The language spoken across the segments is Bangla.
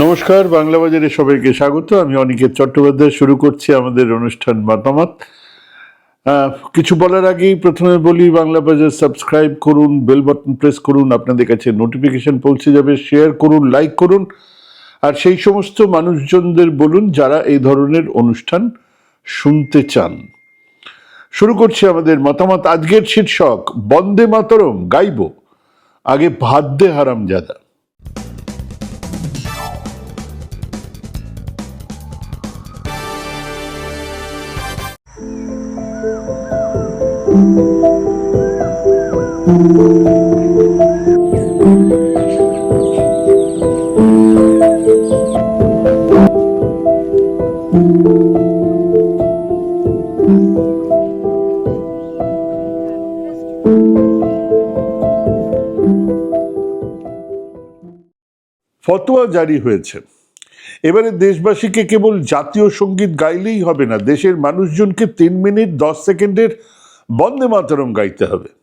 নমস্কার, বাংলা বাজারে সবাইকে স্বাগত। আমি অনিকেত চট্টোপাধ্যায়, শুরু করছি আমাদের অনুষ্ঠান মতামত। কিছু বলার আগেই প্রথমে বলি, বাংলা বাজার সাবস্ক্রাইব করুন, বেল বাটন প্রেস করুন, আপনাদের কাছে নোটিফিকেশন পৌঁছে যাবে। শেয়ার করুন, লাইক করুন, আর সেই সমস্ত মানুষজনদের বলুন যারা এই ধরনের অনুষ্ঠান শুনতে চান। শুরু করছি আমাদের মতামত। আজকের শীর্ষক, বন্দে মাতরম, গাইব। আগে ভাদ্যে হারামজাদা। ফতোয়া জারি হয়েছে। এবারে দেশবাসীকে কেবল জাতীয় সংগীত গাইলেই হবে না, দেশের মানুষজনকে তিন মিনিট দশ সেকেন্ডের বন্দে মাতরম গাইতে হবে।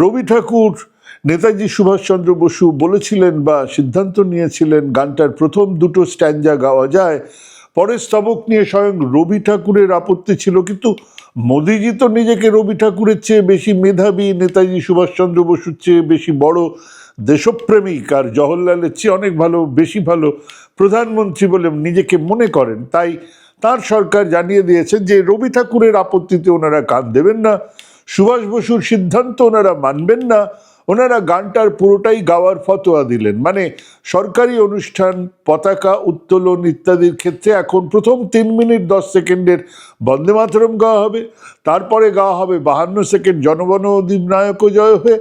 রবি ঠাকুর, নেতাজি সুভাষচন্দ্র বসু বলেছিলেন বা সিদ্ধান্ত নিয়েছিলেন গানটার প্রথম দুটো স্ট্যান্ডা গাওয়া যায়। পরের স্তবক নিয়ে স্বয়ং রবি ঠাকুরের আপত্তি ছিল, কিন্তু মোদিজি তো নিজেকে রবি ঠাকুরের চেয়ে বেশি মেধাবী, নেতাজি সুভাষচন্দ্র বসুর চেয়ে বেশি বড় দেশপ্রেমিক আর জওহরলালের চেয়ে অনেক ভালো, বেশি ভালো প্রধানমন্ত্রী বলে নিজেকে মনে করেন। তাই তার সরকার জানিয়ে দিয়েছেন যে রবি ঠাকুরের আপত্তিতে ওনারা কান দেবেন না। সুভাষ বসুর সিদ্ধান্ত ওনারা মানবেন না। ওনারা গানটার পুরোটাই গাওয়ার ফতোয়া দিলেন। মানে সরকারি অনুষ্ঠান, পতাকা উত্তোলন ইত্যাদির ক্ষেত্রে এখন প্রথম তিন মিনিট দশ সেকেন্ডের বন্দে মাতরম গাওয়া হবে। তারপরে গাওয়া হবে বাহান্ন সেকেন্ড জনগণ অধিনায়ক জয় হয়ে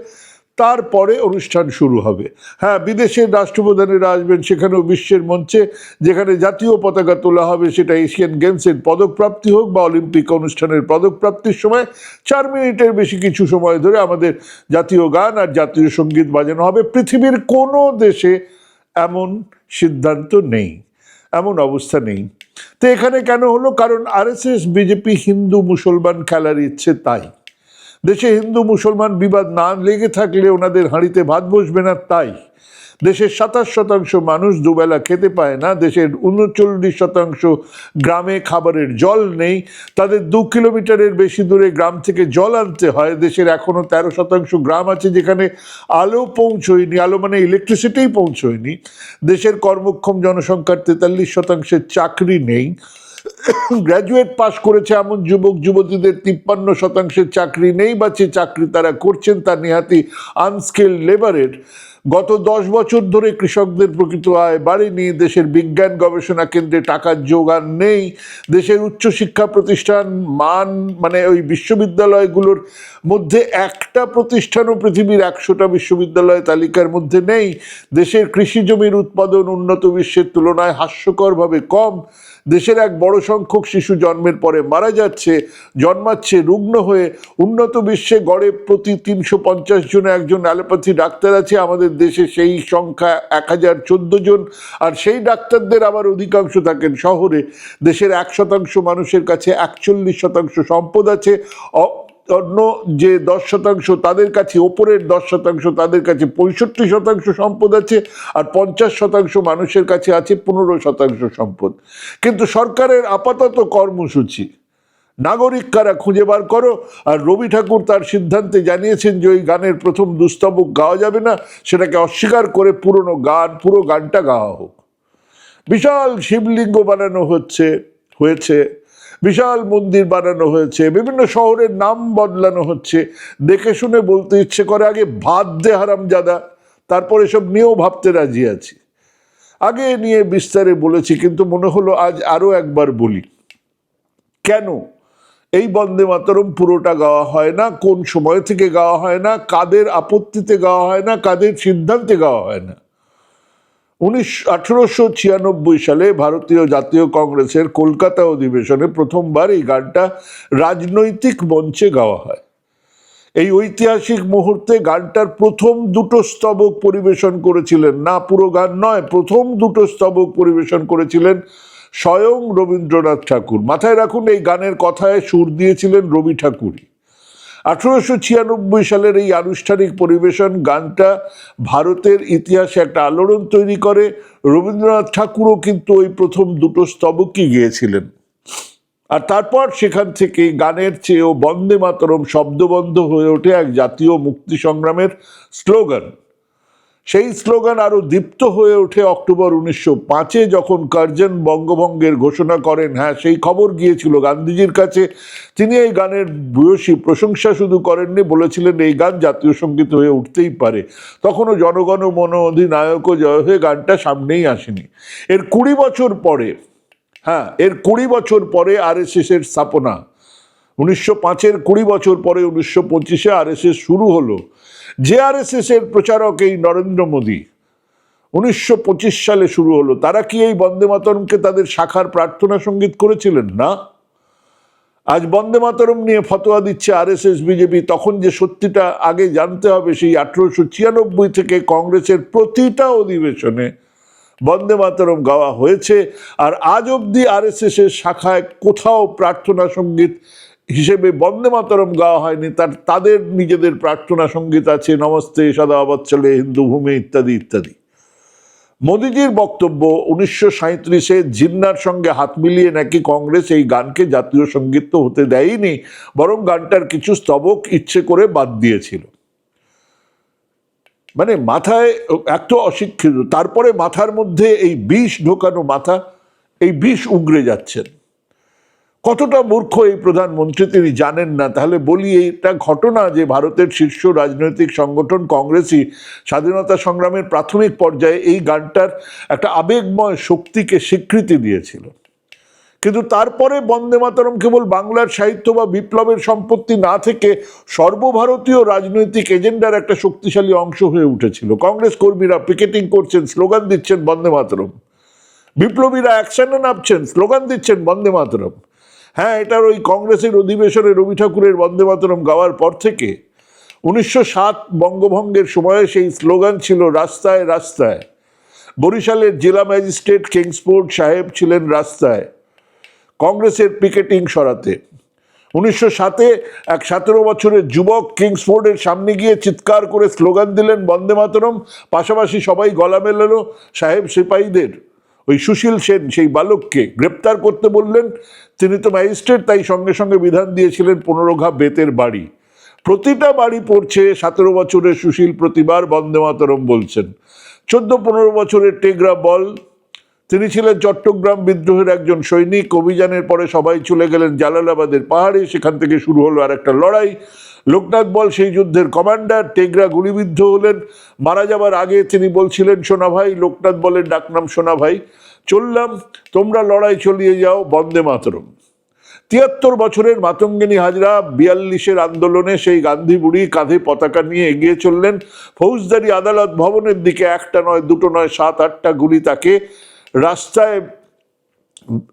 তারপরে অনুষ্ঠান শুরু হবে। হ্যাঁ বিদেশের রাষ্ট্রপ্রধানেরা আসবেন সেখানেও বিশ্বের মঞ্চে, যেখানে জাতীয় পতাকা তোলা হবে সেটা এশিয়ান গেমসের পদকপ্রাপ্তি হোক বা অলিম্পিক অনুষ্ঠানের পদকপ্রাপ্তির সময়। চার মিনিটের বেশি কিছু সময় ধরে আমাদের জাতীয় গান আর জাতীয় সংগীত বাজানো হবে। পৃথিবীর কোনো দেশে এমন সিদ্ধান্ত নেই, এমন অবস্থা নেই। তো এখানে কেন হলো? কারণ আরএসএস, বিজেপি, হিন্দু, মুসলমান খেলার ইচ্ছে তাই। দেশে হিন্দু মুসলমান বিবাদ না লেগে থাকলে ওনাদের হাঁড়িতে ভাত বসবে না তাই। দেশের সাতাশ শতাংশ মানুষ দুবেলা খেতে পায় না, দেশের উনচল্লিশ শতাংশ গ্রামে খাবারের জল নেই, তাদের দু কিলোমিটারের বেশি দূরে গ্রাম থেকে জল আনতে হয়, দেশের এখনও তেরো শতাংশ গ্রাম আছে যেখানে আলো পৌঁছয়নি, আলো মানে ইলেকট্রিসিটিই পৌঁছয়নি। দেশের কর্মক্ষম জনসংখ্যার তেতাল্লিশ শতাংশের চাকরি নেই গ্র্যাজুয়েট পাশ করেছে এমন যুবক, যুবতীদের তিপ্পান্ন শতাংশের চাকরি নেই বা যে চাকরি তারা করছেন, তা নেহাতি আনস্কিল্ড লেবারের গত দশ বছর ধরে কৃষকদের প্রকৃত আয় বাড়েনি, দেশের বিজ্ঞান গবেষণা কেন্দ্রে টাকার যোগান নেই, দেশের উচ্চশিক্ষা প্রতিষ্ঠান মান মানে ওই বিশ্ববিদ্যালয়গুলোর মধ্যে একটা প্রতিষ্ঠানও পৃথিবীর একশোটা বিশ্ববিদ্যালয় তালিকার মধ্যে নেই, দেশের কৃষি জমির উৎপাদন উন্নত বিশ্বের তুলনায় হাস্যকরভাবে কম, দেশের এক বড় সংখ্যক শিশু জন্মের পরে মারা যাচ্ছে, জন্মাচ্ছে রুগ্ন হয়ে, উন্নত বিশ্বে গড়ে প্রতি তিনশো পঞ্চাশ জনে একজন অ্যালোপ্যাথি ডাক্তার আছে, আমাদের দেশে সেই সংখ্যা এক হাজার চোদ্দ জন, আর সেই ডাক্তারদের আবার অধিকাংশ থাকেন শহরে। দেশের এক শতাংশ মানুষের কাছে একচল্লিশ শতাংশ সম্পদ আছে, অন্য যে দশ শতাংশ তাদের কাছে, ওপরের দশ শতাংশ তাদের কাছে পঁয়ষট্টি শতাংশ সম্পদ আছে, আর পঞ্চাশ শতাংশ মানুষের কাছে আছে পনেরো শতাংশ সম্পদ। কিন্তু সরকারের আপাতত কর্মসূচি নাগরিক কারা খুঁজে বার করো। আর রবি ঠাকুর তার সিদ্ধান্তে জানিয়েছেন যে ওই গানের প্রথম দুস্তবক গাওয়া যাবে না, সেটাকে অস্বীকার করে পুরনো গান, পুরো গানটা গাওয়া হোক। বিশাল শিবলিঙ্গ বানানো হচ্ছে, হয়েছে। বিশাল মন্দির বানানো হয়েছে, বিভিন্ন শহরের নাম বদলানো হচ্ছে। দেখে শুনে বলতে ইচ্ছে করে, আগে ভাত দে হারাম হারামজাদা, তারপর এসব নিয়েও ভাবতে রাজি আছি। আগে নিয়ে বিস্তারে বলেছি, কিন্তু মনে হলো আজ আরও একবার বলি। কেন? এই বন্দে মাতরম পুরোটা গাওয়া হয় না, কোন সময় থেকে গাওয়া হয় না, কাদের আপত্তিতে গাওয়া হয় না, কাদের সিদ্ধান্তে গাওয়া হয় না। উনিশ, আঠেরোশো ছিয়ানব্বই সালে ভারতীয় জাতীয় কংগ্রেসের কলকাতা অধিবেশনে প্রথমবার এই গানটা রাজনৈতিক মঞ্চে গাওয়া হয়। এই ঐতিহাসিক মুহূর্তে গানটার প্রথম দুটো স্তবক পরিবেশন করেছিলেন। না পুরো গান নয়, প্রথম দুটো স্তবক পরিবেশন করেছিলেন স্বয়ং রবীন্দ্রনাথ ঠাকুর। মাথায় রাখুন, এই গানের কথায় সুর দিয়েছিলেন রবি ঠাকুরই। আঠারোশো ছিয়ানব্বই সালের এই আনুষ্ঠানিক পরিবেশন গানটা ভারতের ইতিহাসে একটা আলোড়ন তৈরি করে। রবীন্দ্রনাথ ঠাকুরও কিন্তু ওই প্রথম দুটো স্তবকই গিয়েছিলেন। আর তারপর সেখান থেকে গানের চেয়েও বন্দে মাতরম শব্দবন্ধ হয়ে ওঠে এক জাতীয় মুক্তি সংগ্রামের স্লোগান। সেই স্লোগান আরও দীপ্ত হয়ে ওঠে অক্টোবর উনিশশো পাঁচে যখন কার্জন বঙ্গভঙ্গের ঘোষণা করেন। হ্যাঁ সেই খবর গিয়েছিল গান্ধীজির কাছে। তিনি এই গানের ভূয়সী প্রশংসা শুধু করেননি, বলেছিলেন এই গান জাতীয় সংগীত হয়ে উঠতেই পারে। তখনও জনগণ মন অধিনায়ক জয় হয়ে গানটা সামনেই আসেনি। এর কুড়ি বছর পরে হ্যাঁ এর কুড়ি বছর পরে আর এস এর স্থাপনা উনিশশো পাঁচের কুড়ি বছর পরে উনিশশো পঁচিশে আর শুরু হলো। যে আর এস এর প্রচারক এই নরেন্দ্র মোদী উনিশশো পঁচিশ সালে শুরু হলো। তারা কি এই বন্দে মাতরমকে তাদের শাখার প্রার্থনা সংগীত করেছিলেন? না। আজ বন্দে মাতরম নিয়ে ফতোয়া দিচ্ছে আর এস এস বিজেপি। তখন যে সত্যিটা আগে জানতে হবে, সেই আঠারোশো ছিয়ানব্বই থেকে কংগ্রেসের প্রতিটা অধিবেশনে বন্দে মাতরম গাওয়া হয়েছে। আর আজ অবধি আর এস এর শাখায় কোথাও প্রার্থনা সংগীত হিসেবে বন্দে মাতরম গাওয়া হয়নি। তার, তাদের নিজেদের প্রার্থনা সংগীত আছে, নমস্তে সদা অবৎসলে হিন্দু ভূমি ইত্যাদি ইত্যাদি। মোদিজির বক্তব্য উনিশশো সাঁত্রিশে জিন্নার সঙ্গে হাত মিলিয়ে নাকি কংগ্রেস এই গানকে জাতীয় সংগীত তো হতে দেয়নি, বরং গানটার কিছু স্তবক ইচ্ছে করে বাদ দিয়েছিল। মানে মাথায় এক তো অশিক্ষিত, তারপরে মাথার মধ্যে এই বিষ ঢোকানো মাথা, এই বিষ উগরে যাচ্ছেন। কতটা মূর্খ এই প্রধানমন্ত্রী তিনি জানেন না? তাহলে বলি এটা ঘটনা যে ভারতের শীর্ষ রাজনৈতিক সংগঠন কংগ্রেসই স্বাধীনতা সংগ্রামের প্রাথমিক পর্যায়ে এই গানটার একটা আবেগময় শক্তিকে স্বীকৃতি দিয়েছিল। কিন্তু তারপরে বন্দে মাতরম কেবল বাংলার সাহিত্য বা বিপ্লবের সম্পত্তি না থেকে সর্বভারতীয় রাজনৈতিক এজেন্ডার একটা শক্তিশালী অংশ হয়ে উঠেছিল। কংগ্রেস কর্মীরা পিকেটিং করছেন, স্লোগান দিচ্ছেন বন্দে মাতরম। বিপ্লবীরা অ্যাকশনে নামছেন, স্লোগান দিচ্ছেন বন্দে মাতরম। হ্যাঁ এটার ওই কংগ্রেসের অধিবেশনে রবি ঠাকুরের বন্দে মাতরম গাওয়ার পর থেকে উনিশশো সাত বঙ্গভঙ্গের সময়ে সেই স্লোগান ছিল, রাস্তায় রাস্তায়। বরিশালের জেলা ম্যাজিস্ট্রেট কিংসফোর্ড সাহেব ছিলেন রাস্তায়, কংগ্রেসের পিকেটিং সরাতে। উনিশশো সাতে এক সতেরো বছরের যুবক কিংসফোর্ডের সামনে গিয়ে চিৎকার করে স্লোগান দিলেন, বন্দে মাতরম। পাশাপাশি সবাই গলা মেলালো সাহেব সিপাহীদের। ওই সুশীল সেন, সেই বালককে গ্রেপ্তার করতে বললেন। তিনি তো ম্যাজিস্ট্রেট, তাই সঙ্গে সঙ্গে বিধান দিয়েছিলেন পনেরো ঘা বেতের বাড়ি। প্রতিটা বাড়ি পড়ছে সতেরো বছরের সুশীল প্রতিবার বন্দে মাতরম বলছেন। চোদ্দ পনেরো বছরের টেগরা বল তিনি ছিলেন চট্টগ্রাম বিদ্রোহের একজন সৈনিক। অভিযানের পরে সবাই চলে গেলেন জালালাবাদের পাহাড়ে। সেখান থেকে শুরু হলো আর একটা লড়াই। লোকনাথ বল, সেই যুদ্ধের কমান্ডার, টেগরা গুলিবিদ্ধ হলেন। মারা যাবার আগে তিনি বলছিলেন, সোনা ভাই, লোকনাথ বলের ডাকনাম, সোনা ভাই, চললাম। তোমরা লড়াই চলিয়ে যাও। বন্দে মাতরম। তিয়াত্তর বছরের মাতঙ্গিনী হাজরা বিয়াল্লিশের আন্দোলনে সেই গান্ধী বুড়ি কাঁধে পতাকা নিয়ে এগিয়ে চললেন। ফৌজদারি আদালত ভবনের দিকে একটা নয়, দুটো নয়, সাত, আটটা গুলি তাকে রাস্তায়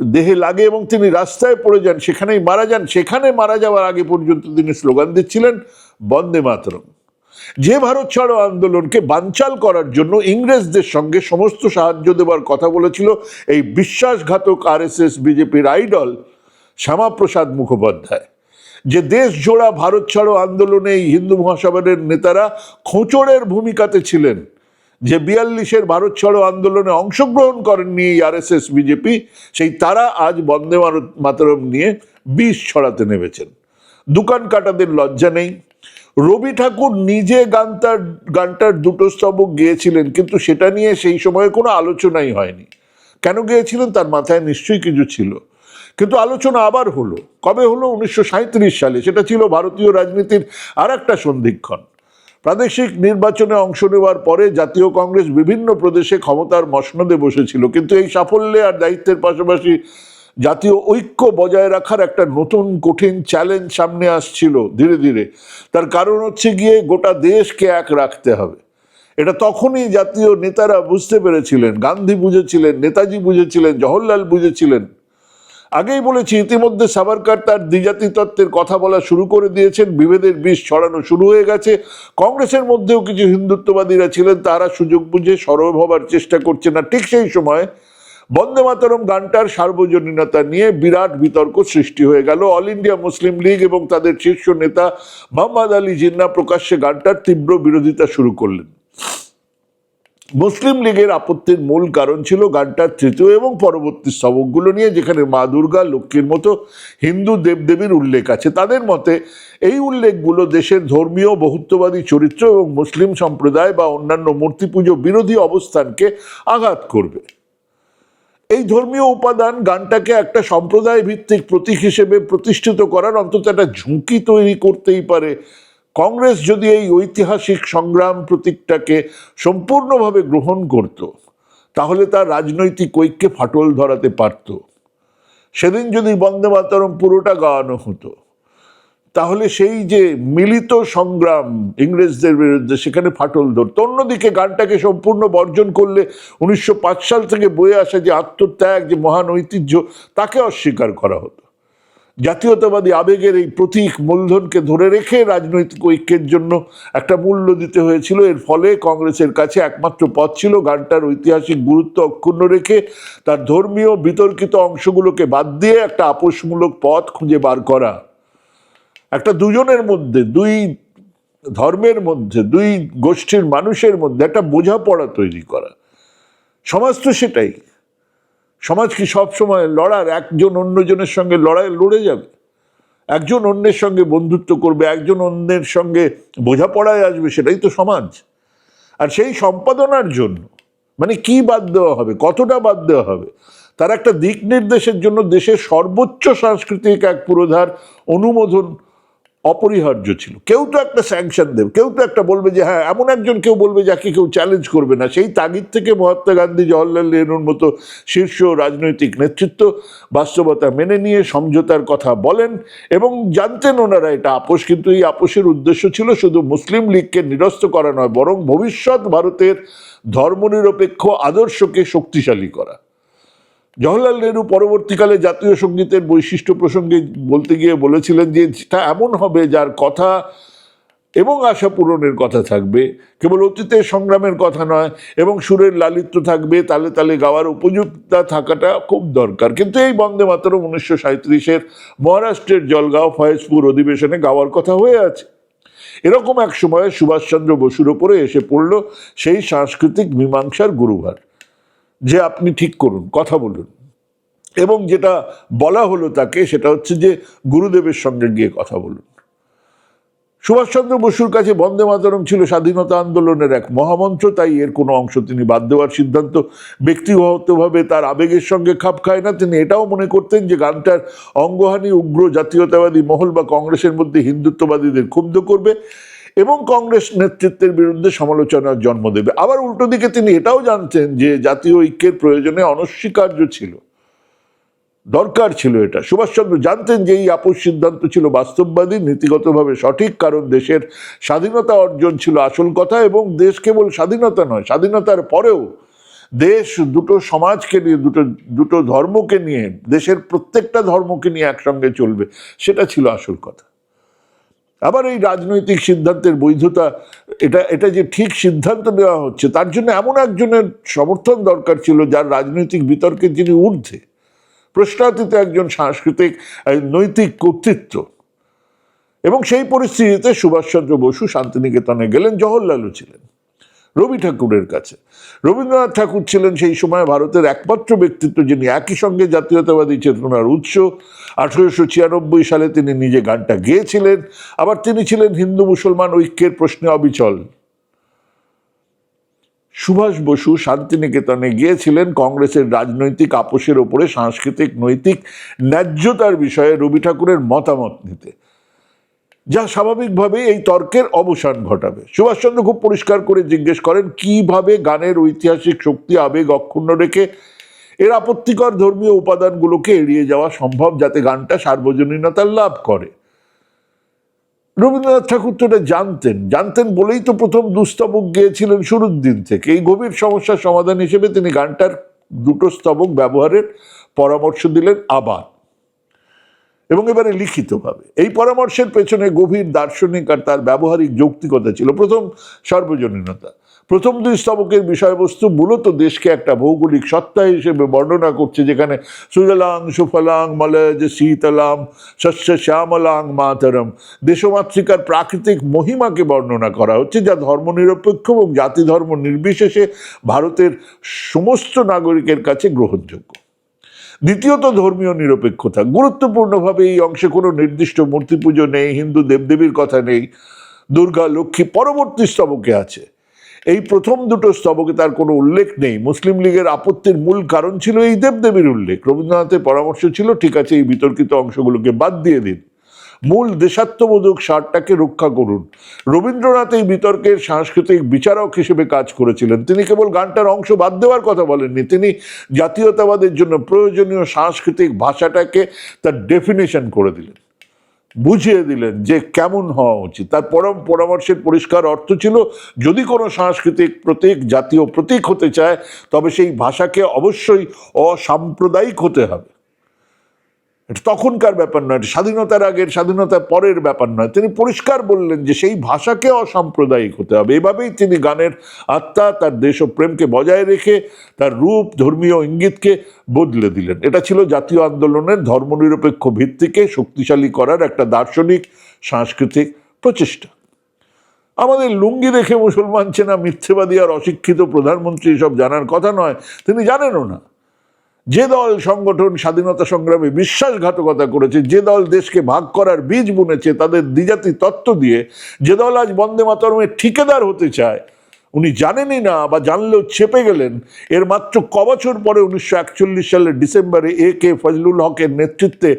দেহে লাগে এবং তিনি রাস্তায় পড়ে যান, সেখানেই মারা যান, সেখানে মারা যাওয়ার আগে পর্যন্ত তিনি স্লোগান দিচ্ছিলেন, বন্দে মাতরম। যে ভারত ছাড়ো আন্দোলনকে বানচাল করার জন্য ইংরেজদের সঙ্গে সমস্ত সাহায্য দেওয়ার কথা বলেছিল এই বিশ্বাসঘাতক আর এস এস বিজেপির আইডল শ্যামাপ্রসাদ মুখোপাধ্যায়। যে দেশ জোড়া ভারত ছাড়ো আন্দোলনে এই হিন্দু মহাসভার নেতারা খোঁচড়ের ভূমিকাতে ছিলেন যে বিয়াল্লিশের ভারত ছাড়ো আন্দোলনে অংশগ্রহণ করেননি আরএসএস বিজেপি, সেই তারা আজ বন্দে ভারত মাতরম নিয়ে বিষ ছড়াতে নেমেছেন। দোকান কাটাদের লজ্জা নেই। রবি ঠাকুর নিজে গানটার গানটার দুটো স্তবক গিয়েছিলেন, কিন্তু সেটা নিয়ে সেই সময়ে কোনো আলোচনাই হয়নি। কেন গিয়েছিলেন? তার মাথায় নিশ্চয়ই কিছু ছিল। কিন্তু আলোচনা আবার হলো। কবে হলো? উনিশশো সাঁইত্রিশ সালে। সেটা ছিল ভারতীয় রাজনীতির আর একটা সন্ধিক্ষণ। প্রাদেশিক নির্বাচনে অংশ নেওয়ার পরে জাতীয় কংগ্রেস বিভিন্ন প্রদেশে ক্ষমতার মসনদে বসেছিল। কিন্তু এই সাফল্যে আর দায়িত্বের পাশাপাশি জাতীয় ঐক্য বজায় রাখার একটা নতুন কঠিন চ্যালেঞ্জ সামনে আসছিল ধীরে ধীরে। তার কারণ হচ্ছে গিয়ে গোটা দেশকে এক রাখতে হবে। এটা তখনই জাতীয় নেতারা বুঝতে পেরেছিলেন। গান্ধী বুঝেছিলেন, নেতাজি বুঝেছিলেন, জওহরলাল বুঝেছিলেন। আগেই বলেছি, ইতিমধ্যে সাভারকার তার দ্বিজাতি তত্ত্বের কথা বলা শুরু করে দিয়েছেন। বিভেদের বিষ ছড়ানো শুরু হয়ে গেছে। কংগ্রেসের মধ্যেও কিছু হিন্দুত্ববাদীরা ছিলেন, তারা সুযোগ বুঝে সরব হবার চেষ্টা করছে না। ঠিক সেই সময় বন্দে মাতরম গানটার সার্বজনীনতা নিয়ে বিরাট বিতর্ক সৃষ্টি হয়ে গেল। অল ইন্ডিয়া মুসলিম লীগ এবং তাদের শীর্ষ নেতা মোহাম্মদ আলী জিন্না প্রকাশ্যে গানটার তীব্র বিরোধিতা শুরু করলেন। মুসলিম লীগের আপত্তির মূল কারণ ছিল গানটার তৃতীয় এবং পরবর্তী স্তবকগুলো নিয়ে, যেখানে মা দুর্গা, লক্ষ্মীর মতো হিন্দু দেবদেবীর উল্লেখ আছে। তাদের মতে, এই উল্লেখগুলো দেশের ধর্মীয়, বহুত্ববাদী চরিত্র এবং মুসলিম সম্প্রদায় বা অন্যান্য মূর্তি পুজো বিরোধী অবস্থানকে আঘাত করবে। এই ধর্মীয় উপাদান গানটাকে একটা সম্প্রদায় ভিত্তিক প্রতীক হিসেবে প্রতিষ্ঠিত করার অন্তত একটা ঝুঁকি তৈরি করতেই পারে কংগ্রেস যদি এই ঐতিহাসিক সংগ্রাম প্রতীকটাকে সম্পূর্ণভাবে গ্রহণ করত, তাহলে তার রাজনৈতিক ঐক্যে ফাটল ধরাতে পারত। সেদিন যদি বন্দে মাতরম পুরোটা গাওয়ানো হতো, তাহলে সেই যে মিলিত সংগ্রাম ইংরেজদের বিরুদ্ধে সেখানে ফাটল ধরতো। অন্যদিকে গানটাকে সম্পূর্ণ বর্জন করলে উনিশশো পাঁচ সাল থেকে বয়ে আসা যে আত্মত্যাগ, যে মহান ঐতিহ্য, তাকে অস্বীকার করা হতো। জাতীয়তাবাদী আবেগের এই প্রতীক মূলধনকে ধরে রেখে রাজনৈতিক ঐক্যের জন্য একটা মূল্য দিতে হয়েছিল। এর ফলে কংগ্রেসের কাছে একমাত্র পথ ছিল গানটার ঐতিহাসিক গুরুত্ব অক্ষুণ্ণ রেখে তার ধর্মীয় বিতর্কিত অংশগুলোকে বাদ দিয়ে একটা আপোষমূলক পথ খুঁজে বার করা। একটা দুজনের মধ্যে, দুই ধর্মের মধ্যে, দুই গোষ্ঠীর মানুষের মধ্যে একটা বোঝাপড়া তৈরি করা। সমাজ তো সেটাই। সমাজ কি সবসময় লড়ার? একজন অন্যজনের সঙ্গে লড়াই লড়ে যাবে। একজন অন্যের সঙ্গে বন্ধুত্ব করবে, একজন অন্যের সঙ্গে বোঝাপড়ায় আসবে, সেটাই তো সমাজ। আর সেই সম্পাদনার জন্য মানে কি বাদ দেওয়া হবে? কতটা বাদ দেওয়া হবে? তার একটা দিক নির্দেশের জন্য দেশের সর্বোচ্চ সাংস্কৃতিক এক পুরোধার অনুমোদন অপরিহার্য ছিল। কেউ তো একটা স্যাংশন দেবে, কেউ তো একটা বলবে যে হ্যাঁ এমন একজন কেউ বলবে যাকে কেউ চ্যালেঞ্জ করবে না। সেই তাগিদ থেকে মহাত্মা গান্ধী, জওয়াহরলাল নেহরুর মতো শীর্ষ রাজনৈতিক নেতৃত্ব বাস্তবতা মেনে নিয়ে সমঝোতার কথা বলেন এবং জানতেন ওনারা এটা আপোষ, কিন্তু এই আপোষের উদ্দেশ্য ছিল শুধু মুসলিম লীগকে নিরস্ত করা নয়, বরং ভবিষ্যৎ ভারতের ধর্মনিরপেক্ষ আদর্শকে শক্তিশালী করা। জওহরলাল নেহরু পরবর্তীকালে জাতীয় সঙ্গীতের বৈশিষ্ট্য প্রসঙ্গে বলতে গিয়ে বলেছিলেন যে তা এমন হবে যার কথা এবং আশা পূরণের কথা থাকবে। কেবল অতীতের সংগ্রামের কথা নয়, এবং সুরের লালিত্য থাকবে, তালে তালে গাওয়ার উপযুক্তা থাকাটা খুব দরকার। কিন্তু এই বন্দে মাতরম উনিশশো সাঁত্রিশের মহারাষ্ট্রের জলগাঁও, ফয়েজপুর অধিবেশনে গাওয়ার কথা হয়ে আছে। এরকম এক সময়ে সুভাষচন্দ্র বসুর ওপরে এসে পড়ল সেই সাংস্কৃতিক মীমাংসার গুরুভার। যে আপনি ঠিক করুন, কথা বলুন। এবং যেটা বলা হলো তাকে সেটা হচ্ছে যে গুরুদেবের সঙ্গে গিয়ে কথা বলুন। সুভাষচন্দ্র বসুর কাছে বন্দে মাতরম ছিল স্বাধীনতা আন্দোলনের এক মহামন্ত্র, তাই এর কোনো অংশ তিনি বাদ দেওয়ার সিদ্ধান্ত ব্যক্তিগতভাবে তার আবেগের সঙ্গে খাপ খায় না। তিনি এটাও মনে করতেন যে গানটার অঙ্গহানি উগ্র জাতীয়তাবাদী মহল বা কংগ্রেসের মধ্যে হিন্দুত্ববাদীদের ক্ষুব্ধ করবে। এবং কংগ্রেস নেতৃত্বের বিরুদ্ধে সমালোচনার জন্ম দেবে। আবার উল্টো দিকে তিনি এটাও জানতেন যে জাতীয় ঐক্যের প্রয়োজনে অনস্বীকার্য ছিল। দরকার ছিল এটা। সুভাষচন্দ্র জানতেন যে এই আপোষ সিদ্ধান্ত ছিল বাস্তববাদী, নীতিগতভাবে সঠিক, কারণ দেশের স্বাধীনতা অর্জন ছিল আসল কথা এবং দেশ কেবল স্বাধীনতা নয়, স্বাধীনতার পরেও দেশ দুটো সমাজকে নিয়ে, দুটো দুটো ধর্মকে নিয়ে, দেশের প্রত্যেকটা ধর্মকে নিয়ে একসঙ্গে চলবে, সেটা ছিল আসল কথা। আবার এই রাজনৈতিক সিদ্ধান্তের বৈধতা, এটা এটা যে ঠিক সিদ্ধান্ত নেওয়া হচ্ছে, তার জন্য এমন একজনের সমর্থন দরকার ছিল যার রাজনৈতিক বিতর্কের যিনি ঊর্ধ্বে। প্রশ্নাতীত একজন সাংস্কৃতিক নৈতিক কর্তৃত্ব। এবং সেই পরিস্থিতিতে সুভাষচন্দ্র বসু শান্তিনিকেতনে গেলেন, জওহরলালও ছিলেন। রবি ঠাকুরের কাছে। রবীন্দ্রনাথ ঠাকুর ছিলেন সেই সময় ভারতের একমাত্র ব্যক্তিত্ব যিনি একই সঙ্গে জাতীয়তাবাদী চেতনার উৎস। আঠেরোশো ছিয়ানব্বই সালে তিনি নিজে গানটা গেয়েছিলেন। আবার তিনি ছিলেন হিন্দু মুসলমান ঐক্যের প্রশ্নে অবিচল। সুভাষ বসু শান্তিনিকেতনে গিয়েছিলেন। কংগ্রেসের রাজনৈতিক আপোষের ওপরে সাংস্কৃতিক, নৈতিক ন্যায্যতার বিষয়ে রবি ঠাকুরের মতামত নিতে। যা স্বাভাবিকভাবে এই তর্কের অবসান ঘটাবে। সুভাষচন্দ্র খুব পরিষ্কার করে জিজ্ঞেস করেন, কীভাবে গানের ঐতিহাসিক শক্তি, আবেগ, অক্ষুণ্ণ রেখে এর আপত্তিকর ধর্মীয় উপাদানগুলোকে এড়িয়ে যাওয়া সম্ভব যাতে গানটা সার্বজনীনতা লাভ করে? রবীন্দ্রনাথ ঠাকুর তো এটা জানতেন। জানতেন বলেই তো প্রথম দুস্তবক গিয়েছিলেন শুরুর দিন থেকে। এই গভীর সমস্যার সমাধান হিসেবে তিনি গানটার দুটো স্তবক ব্যবহারের পরামর্শ দিলেন আবার। এবং এবারে লিখিতভাবে। এই পরামর্শের পেছনে গভীর দার্শনিক আর তার ব্যবহারিক যৌক্তিকতা ছিল। প্রথম, সর্বজনীনতা। প্রথম দুই স্তবকের বিষয়বস্তু মূলত দেশকে একটা ভৌগোলিক সত্তা হিসেবে বর্ণনা করছে, যেখানে সুজলাং, সুফলাং মলয় শীতলাম, শস্য শ্যামলাং, মাতরম। দেশমাতৃকার প্রাকৃতিক মহিমাকে বর্ণনা করা হচ্ছে, যা ধর্মনিরপেক্ষ এবং জাতি ধর্ম নির্বিশেষে ভারতের সমস্ত নাগরিকের কাছে গ্রহণযোগ্য। দ্বিতীয়ত ধর্মীয় নিরপেক্ষতা। গুরুত্বপূর্ণভাবে এই অংশে কোনো নির্দিষ্ট মূর্তি পুজো নেই, হিন্দু দেবদেবীর কথা নেই, দুর্গা, লক্ষ্মী পরবর্তী স্তবকে আছে। এই প্রথম দুটো স্তবকে তার কোনো উল্লেখ নেই। মুসলিম লীগের আপত্তির মূল কারণ ছিল এই দেবদেবীর উল্লেখ। রবীন্দ্রনাথের পরামর্শ ছিল, ঠিক আছে, এই বিতর্কিত অংশগুলোকে বাদ দিয়ে দিন। মূল দেশাত্মবোধক সারটাকে রক্ষা করুন। রবীন্দ্রনাথ এই বিতর্কের সাংস্কৃতিক বিচারক হিসেবে কাজ করেছিলেন। তিনি কেবল গানটার অংশ বাদ দেওয়ার কথা বলেননি। তিনি জাতীয়তাবাদের জন্য প্রয়োজনীয় সাংস্কৃতিক ভাষাটাকে তার ডেফিনেশন করে দিলেন। বুঝিয়ে দিলেন যে কেমন হওয়া উচিত। তার পরম পরামর্শের পরিষ্কার অর্থ ছিল, যদি কোনো সাংস্কৃতিক প্রতীক, জাতীয় প্রতীক হতে চায়, তবে সেই ভাষাকে অবশ্যই অসাম্প্রদায়িক হতে হবে। এটা তখনকার ব্যাপার নয়, এটা স্বাধীনতার আগের স্বাধীনতার পরের ব্যাপার নয়। তিনি পরিষ্কার বললেন যে সেই ভাষাকে অসাম্প্রদায়িক হতে হবে। এভাবেই তিনি গানের আত্মা, তার দেশপ্রেমকে বজায় রেখে, তার রূপ, ধর্মীয় ইঙ্গিতকে বদলে দিলেন। এটা ছিল জাতীয় আন্দোলনের ধর্মনিরপেক্ষ ভিত্তিকে শক্তিশালী করার একটা দার্শনিক, সাংস্কৃতিক প্রচেষ্টা। আমাদের লুঙ্গি দেখে মুসলমান চেনা মিথ্যেবাদী আর অশিক্ষিত প্রধানমন্ত্রী এসব জানার কথা নয়। তিনি জানেনও না। যে দল সংগঠন স্বাধীনতা সংগ্রামে বিশ্বাসঘাতকতা করেছে, যে দল দেশকে ভাগ করার বীজ বুনেছে, তাদের দ্বিজাতি তত্ত্ব দিয়ে, যে দল আজ বন্দে মাতরমের ঠিকাদার হতে চায়, উনি জানেনই না বা জানলেও চেপে গেলেন। এর মাত্র কবছর পরে উনিশশো একচল্লিশ সালের ডিসেম্বরে এ কে ফজলুল হকের নেতৃত্বে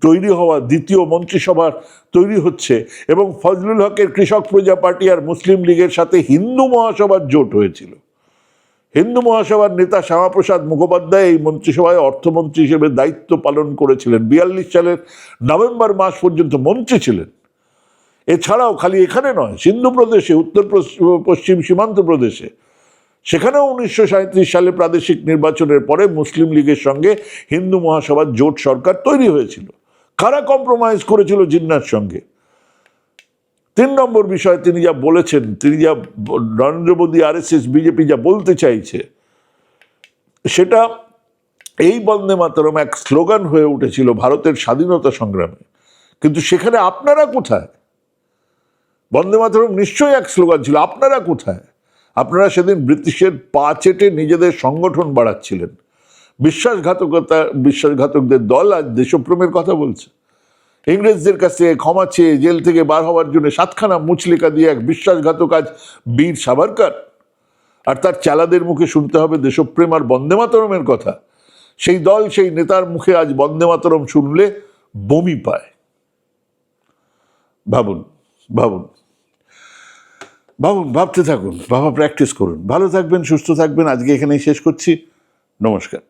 তৈরি হওয়া দ্বিতীয় মন্ত্রিসভা তৈরি হচ্ছে এবং ফজলুল হকের কৃষক প্রজা পার্টি আর মুসলিম লীগের সাথে হিন্দু মহাসভার জোট হয়েছিল। হিন্দু মহাসভার নেতা শ্যামাপ্রসাদ মুখোপাধ্যায় এই মন্ত্রিসভায় অর্থমন্ত্রী হিসেবে দায়িত্ব পালন করেছিলেন। বিয়াল্লিশ সালের নভেম্বর মাস পর্যন্ত মন্ত্রী ছিলেন। এছাড়াও খালি এখানে নয়, সিন্ধু প্রদেশে, উত্তর পশ্চিম সীমান্ত প্রদেশে। সেখানেও উনিশশো সালে প্রাদেশিক নির্বাচনের পরে মুসলিম লীগের সঙ্গে হিন্দু মহাসভার জোট সরকার তৈরি হয়েছিল। কারা কম্প্রোমাইজ করেছিল জিন্নার সঙ্গে? তিন নম্বর বিষয় তিনি যা বলেছেন, তিনি যা নরেন্দ্র মোদী এস বিজেপি যা বলতে চাইছে, সেটা এই বন্দে মাতরম এক স্লোগান হয়ে উঠেছিল ভারতের স্বাধীনতা সংগ্রামে। কিন্তু সেখানে আপনারা কোথায়? বন্দে মাতরম নিশ্চয়ই এক স্লোগান ছিল, আপনারা কোথায়? আপনারা সেদিন ব্রিটিশের পা চেটে নিজেদের সংগঠন বাড়াচ্ছিলেন। বিশ্বাসঘাতকতা, বিশ্বাসঘাতকদের দল আজ দেশপ্রেমের কথা বলছে। ইংরেজদের কাছে ক্ষমা চেয়ে জেল থেকে বার হওয়ার জন্য সাতখানা মুচলিকা দিয়ে এক বিশ্বাসঘাতক আজ বীর সাভারকার। আর তার চালাদের মুখে শুনতে হবে দেশপ্রেম আর বন্দে মাতরমের কথা। সেই দল, সেই নেতার মুখে আজ বন্দে মাতরম শুনলে বমি পায়। ভাবুন ভাবুন ভাবুন, ভাবতে থাকুন, ভাবা প্র্যাকটিস করুন। ভালো থাকবেন, সুস্থ থাকবেন। আজকে এখানেই শেষ করছি। নমস্কার।